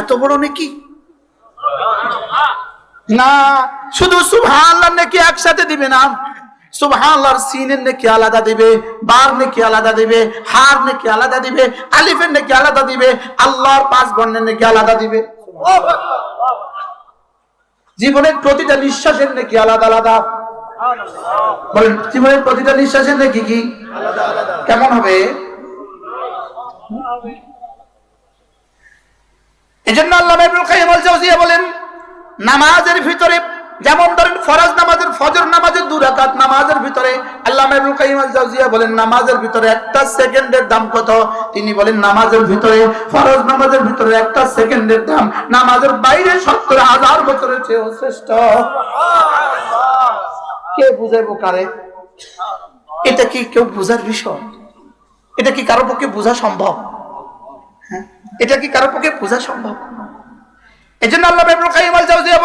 এত বড় না, শুধু একসাথে দিবে না। সিনের দিবে, বার দিবে, হার দিবে দিবে, আল্লাহর দিবে। জীবনের প্রতিটা নিঃশ্বাসের নাকি আলাদা আলাদা। বলেন, জীবনের প্রতিটা নিঃশ্বাসের নাকি কি? কেমন হবে? এজন্য আল্লাহ আল বলেন, নামাজের ভিতরে যেমন ধরেন ফরজ নামাজের, ফজর নামাজের দু রাকাত নামাজের ভিতরে আল্লাহ আল বলেন, নামাজের ভিতরে একটা সেকেন্ডের দাম কত? তিনি বলেন, নামাজের ভিতরে, ফরজ নামাজের ভিতরে একটা সেকেন্ডের দাম নামাজের বাইরে সত্তর হাজার বছরের চেয়েও শ্রেষ্ঠ। কে বুঝাইবো কারে? এটা কি কেউ বুঝার বিষয়? এটা কি কারও পক্ষে বোঝা সম্ভব? এটা কি কারও পক্ষে বোঝা সম্ভব? এই জন্য আল্লাহ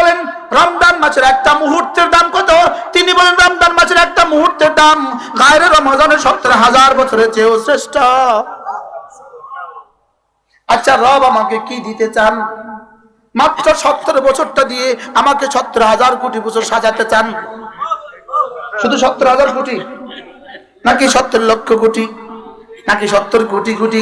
বলেন, রমজান মাসের একটা মুহূর্তের দাম কত? তিনি বলেন, রমজান মাসের একটা মুহূর্তের দাম গায়ের রমজানের সত্তর হাজার বছরের চেয়েও শ্রেষ্ঠ। আচ্ছা রব আমাকে কি দিতে চান? মাত্র সত্তর বছরটা দিয়ে আমাকে সত্তর হাজার কোটি বছর সাজাতে চান? শুধু সত্তর হাজার কোটি? নাকি সত্তর লক্ষ কোটি? নাকি সত্তর কোটি কোটি?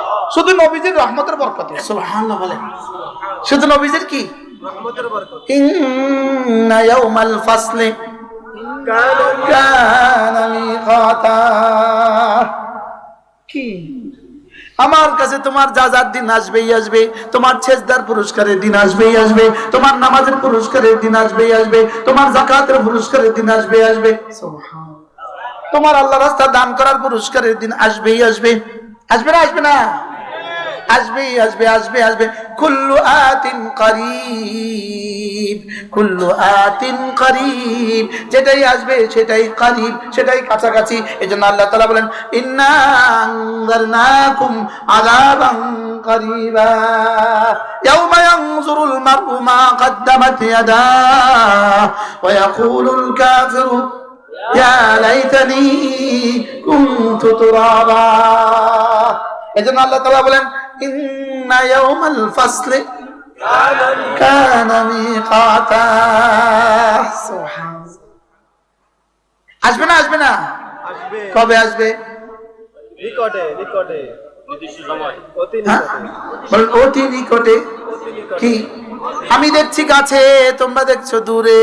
শুধু নবীজির রহমতের বরকতে সুবহানাল্লাহ বলে। শুধু নবীজির কি? ইন্না ইয়াউমাল ফাসলি কানা মিকাতা। কি? আমার কাছে তোমার যা যার দিন আসবেই আসবে তোমার ছেজদার পুরস্কারের দিন আসবেই আসবে তোমার নামাজের পুরস্কারের দিন আসবেই আসবে তোমার জাকাতের পুরস্কারের দিন আসবে। আসবে তোমার আল্লাহ রাস্তা দান করার পুরস্কারের দিন আসবেই আসবে। আসবে না আসবে না। আসবে আসবে আসবে আসবে কুল্লু আতিন করিব কুল্লু আতিন করিব যেটাই আসবে সেটাই করিব সেটাই কাছাকাছি এই জন্য আল্লাহ তালা বলেন ইন্না আনজারনাকুম আযাবান করিবা يوم ينظر المرء ما قدمت يداه ويقول الكافر يا ليتني كنت ترابا এজন্য আল্লাহ তাআলা বলেন ইন্না ইয়াউমাল ফাসলি কানা মিকাতা সুবহানাল্লাহ আসবে না আসবে না? কবে আসবে? নিকটে নিকটে। অতি হ্যাঁ? নিকটে। অতি নিকটে? কি? আমি দেখছি কাছে তোমরা দেখছ দূরে।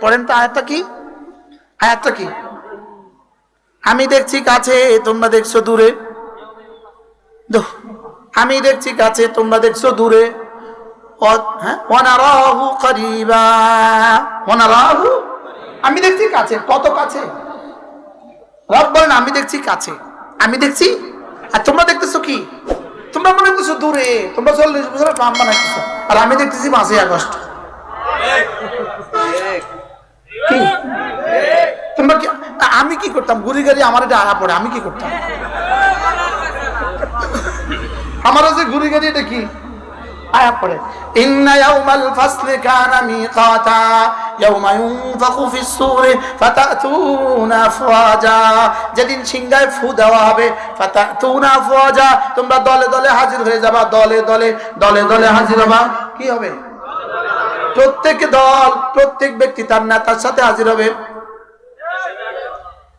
পড়েন তো আয়াতটা কি? আয়াতটা কি? আমি দেখছি কাছে তোমরা দেখছ দূরে। দো- আমি দেখছি কাছে তোমরা দেখছ দূরে। হ্যাঁ? আমি দেখছি কাছে। কত কাছে? রব বলেন আমি দেখছি কাছে। আমি দেখছি? আর তোমরা দেখতেছো কি? তোমরা মনে করছ দূরে। তোমরা চল্লিশ বছরের বানাইতেছো। আর আমি দেখতেছি পাঁচই আগস্ট। তোমরা কি আমি কি করতাম? গুড়ি গাড়ি আমার এটা আয়া পড়ে, আমি কি করতাম? আমারও যে গুড়ি গাড়ি এটা কি? আয়া পড়ে। ইন্না ইয়াউমাল ফাসলি কানা মিকাতা ইয়াউমা ইউনফাখু ফিস সূরি ফাতাতুনা আফওয়াজা। যেদিন সিংহায় ফু দেওয়া হবে ফাতাতুনা আফওয়াজা। তোমরা দলে দলে হাজির হয়ে যাবা দলে দলে দলে দলে হাজির হবা। কি হবে? প্রত্যেক দল প্রত্যেক ব্যক্তি তার নেতার সাথে হাজির হবে।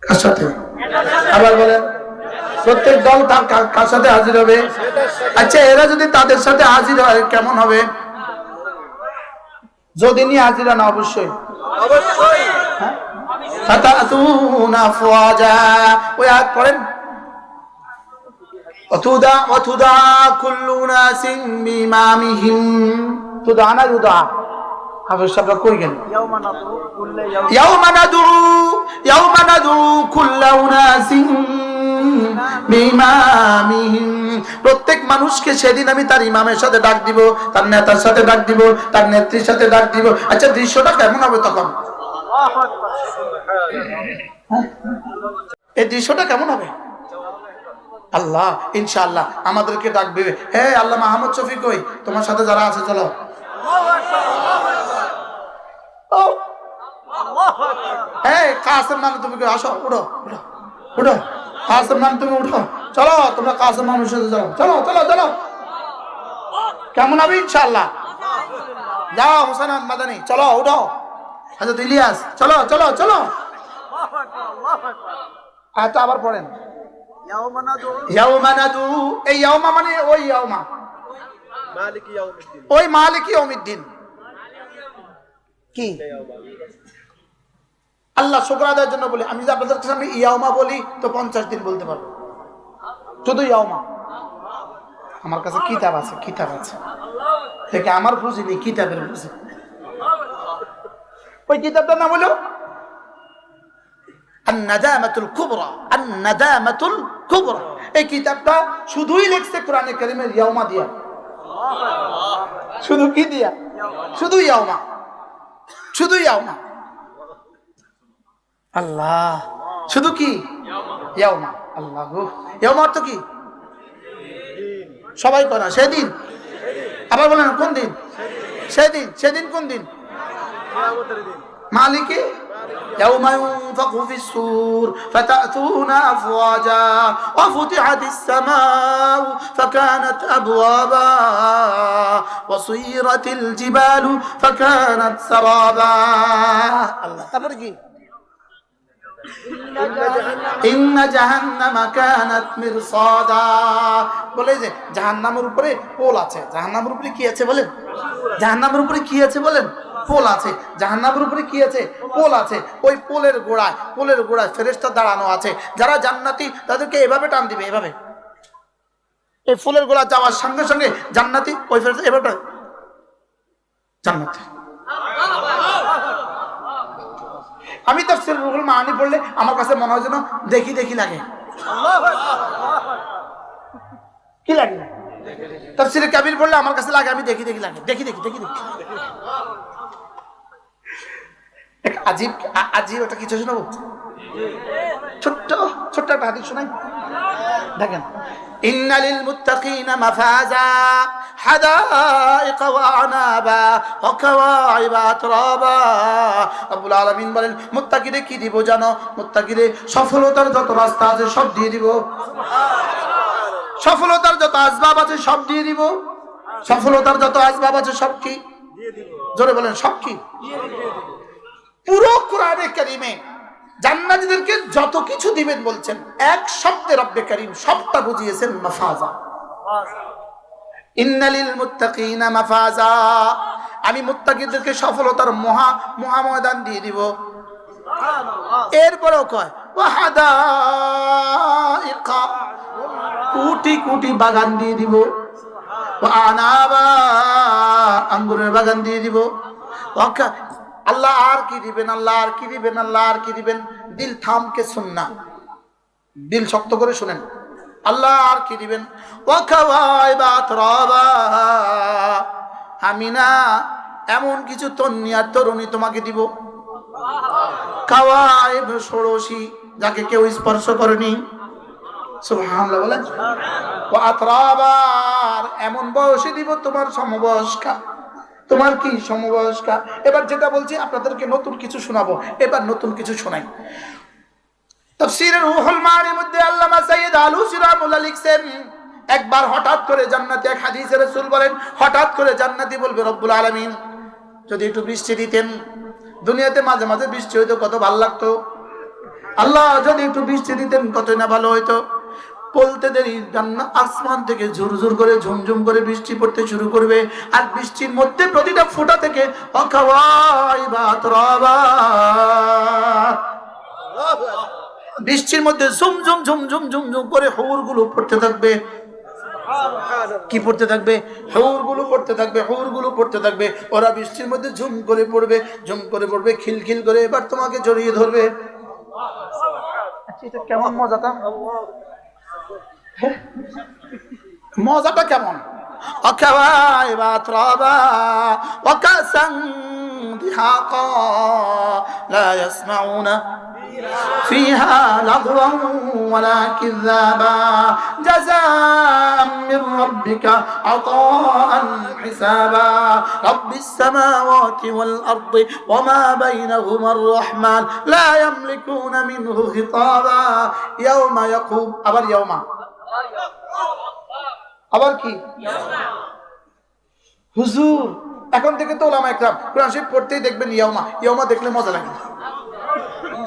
কার সাথে? আবার বলেন। প্রত্যেক দল তার কার সাথে হাজির হবে? আচ্ছা এরা যদি তাদের সাথে হাজির হয় কেমন হবে? যদি নিয়ে হাজির না অবশ্যই। অবশ্যই। আফওয়াজা। ওই পড়েন? বিমামিহিম। তুদা না হাফেজ কই গেল? ইয়াউমা নাদুরু ইয়াউমা নাদুরু কুল্লা উনাসিন প্রত্যেক মানুষকে সেদিন আমি তার ইমামের সাথে ডাক দিব তার নেতার সাথে ডাক দিব তার নেত্রীর সাথে ডাক দিব। আচ্ছা দৃশ্যটা কেমন হবে তখন? হ্যাঁ। এই দৃশ্যটা কেমন হবে? আল্লাহ ইনশাআল্লাহ আমাদেরকে ডাকবে। হ্যাঁ আল্লাহ মাহমুদ শফিক কই? তোমার সাথে যারা আছে চলো। এই কাসেম নাম তুমি কই, আসো? উঠো উঠো উঠো। কাসেম নাম তুমি উঠো। চলো তোমরা কাসেম মানুষের সাথে চলো চলো চলো চলো। কেমন হবে ইনশাআল্লাহ। যাও হোসেন মাদানি চলো উঠো। হাজরত ইলিয়াস চলো চলো চলো। আয়তা আবার পড়েন। এই ইয়াউমা মানে ওই ইয়াউমা। মালিক ইয়াউমিদ্দিন। ওই অমিদ্দিন কি? আল্লাহ শুক্র আদায়ের জন্য বলি, আমি যদি আপনাদের সামনে ইয়াউমা বলি, তো পঞ্চাশ দিন বলতে পারব। শুধু ইয়াউমা? আমার কাছে কিতাব আছে কিতাব আছে। থেকে আমার বুঝি নেই কিতাবের বুঝি। ওই কিতাবটার নাম হলো কিতাবটা শুধুই লিখছে কোরআনে কারিমের ইয়াউমা দিয়া। শুধু কি দিয়া? শুধু ইয়াউমা। শুধু ইয়াওমা আল্লাহ। শুধু কি? ইয়াওমা আল্লাহ। ইয়ামার অর্থ কি? সবাই করা সেদিন। আবার বলেন কোন দিন? সেদিন। সেদিন কোন দিন? মালিকে? يوم ينفق في السور فتأتون أفواجا وفتحت السماء فكانت أبوابا وصيرت الجبال فكانت سرابا. الله. বলে যে, জাহান্নামের উপরে পোল আছে। উপরে কি আছে বলেন? উপরে কি আছে বলেন? পোল আছে। উপরে কি আছে? পোল আছে। ওই পোলের গোড়ায় পোলের গোড়ায় ফেরেশতা দাঁড়ানো আছে। যারা জান্নাতি, তাদেরকে এভাবে টান দিবে, এভাবে। এই ফুলের গোলা যাওয়ার সঙ্গে সঙ্গে জান্নাতি, ওই ফেরেস্তা এভাবে জান্নাতি। আমি তো রুহুল মাহানি পড়লে আমার কাছে মনে হয় যেন দেখি দেখি লাগে কি লাগে তফসিরে কাবির পড়লে আমার কাছে লাগে আমি দেখি দেখি লাগে দেখি দেখি দেখি দেখি এক আজীব আ- আজীব একটা কিছু শোনাবো ছোট্ট ছোট্ট একটা হাদিস শোনাই দেখেন إن للمتقين مفازا حدائق وأعنابا وكواعب أترابا আলামিন বলেন মুত্তাকিরে কি দিব জানো? মুত্তাকিরে সফলতার যত রাস্তা আছে সব দিয়ে দিব। সফলতার যত আসবাব আছে সব দিয়ে দিব। সফলতার যত আসবাব আছে সব কি? জোরে বলেন সব কি? পুরো কোরআনে কারিমে জান্নাতীদেরকে যত কিছু দিবেন বলছেন এক শব্দে রব্বে কারিম সবটা বুঝিয়েছেন মাফাজা। ইন্নালিল মুত্তাকিনা মাফাজা। আমি মুত্তাকিদেরকে সফলতার মহা মহা ময়দান দিয়ে দিব। এরপরেও কয় কোটি কোটি বাগান দিয়ে দিব। আঙ্গুরের বাগান দিয়ে দিব। আল্লাহ আর কি দিবেন, আল্লাহ আর কি দিবেন, আল্লাহ আর কি দিবেন? দিল থামকে শুননা দিল শক্ত করে শুনেন। আল্লাহ আর কি দিবেন? ওয়াকাওয়াইবা আতরাবা। আমি না এমন কিছু তন্নি আর তরুণী তোমাকে দিব। কাওয়াইব ষোড়শী, যাকে কেউ স্পর্শ করেনি। সুবহানাল্লাহ এমন বয়সে দিব তোমার সমবয়স্কা। তোমার কি সমবয়স্কা? এবার যেটা বলছি, আপনাদেরকে নতুন কিছু শোনাবো। এবার নতুন কিছু শোনাই। তাফসীরের রুহুল মানির মধ্যে আল্লামা সাইয়্যিদ আলুসি রাহমাতুল্লাহ লিখছেন একবার হঠাৎ করে জান্নাতি এক হাদিসে রাসূল বলেন, হঠাৎ করে জান্নাতি বলবে, রব্বুল আলামিন, যদি একটু বৃষ্টি দিতেন। দুনিয়াতে মাঝে মাঝে বৃষ্টি হইতো, কত ভালো লাগতো। আল্লাহ, যদি একটু বৃষ্টি দিতেন, কতই না ভালো হইতো। বলতে দেরি জান্নাত আসমান থেকে ঝুরঝুর করে, ঝুমঝুম করে বৃষ্টি পড়তে শুরু করবে, আর বৃষ্টির মধ্যে প্রতিটা ফোঁটা থেকে অখাওয়াইবা তরাবা। বৃষ্টির মধ্যে ঝুমঝুম ঝুমঝুম ঝুমঝুম করে হৌরগুলো পড়তে থাকবে। কি পড়তে থাকবে? হৌরগুলো পড়তে থাকবে হৌরগুলো পড়তে থাকবে। ওরা বৃষ্টির মধ্যে ঝুম করে পড়বে ঝুম করে পড়বে খিলখিল করে এবার তোমাকে জড়িয়ে ধরবে। আচ্ছা, কেমন মজাটা? হ্যাঁ, মজাটা কেমন? অখবাই বা فيها لغوا ولا كذابا جزاء من ربك عطاء حسابا رب السماوات والأرض وما بينهما الرحمن لا يملكون منه خطابا يوم يقوم أبر يوم আবার কি হুজুর এখন থেকে তো ওলামা একরাম কোরআন শরীফ পড়তেই দেখবেন ইয়াউমা ইয়াউমা দেখলে মজা লাগে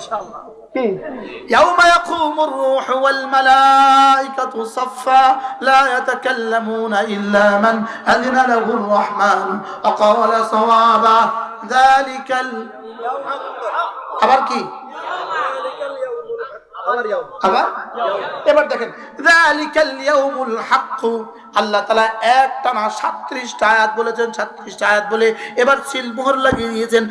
شاء الله إيه. يوم يقوم الروح والملائكة صفا لا يتكلمون إلا من أذن له الرحمن وقال صوابا ذلك اليوم الحق আবার এবার দেখেন আল্লাহ তাআলা একটানা 37টা আয়াত বলেছেন 36টা আয়াত বলে এবার সিলমোহর লাগিয়ে দিয়েছেন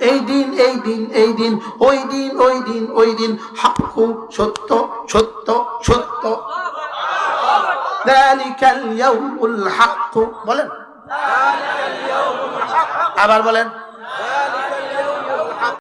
এই দিন এই দিন এই দিন ওই দিন ওই দিন ওই দিন। হাক্ক সত্য সত্য সত্য। বলেন। আবার বলেন।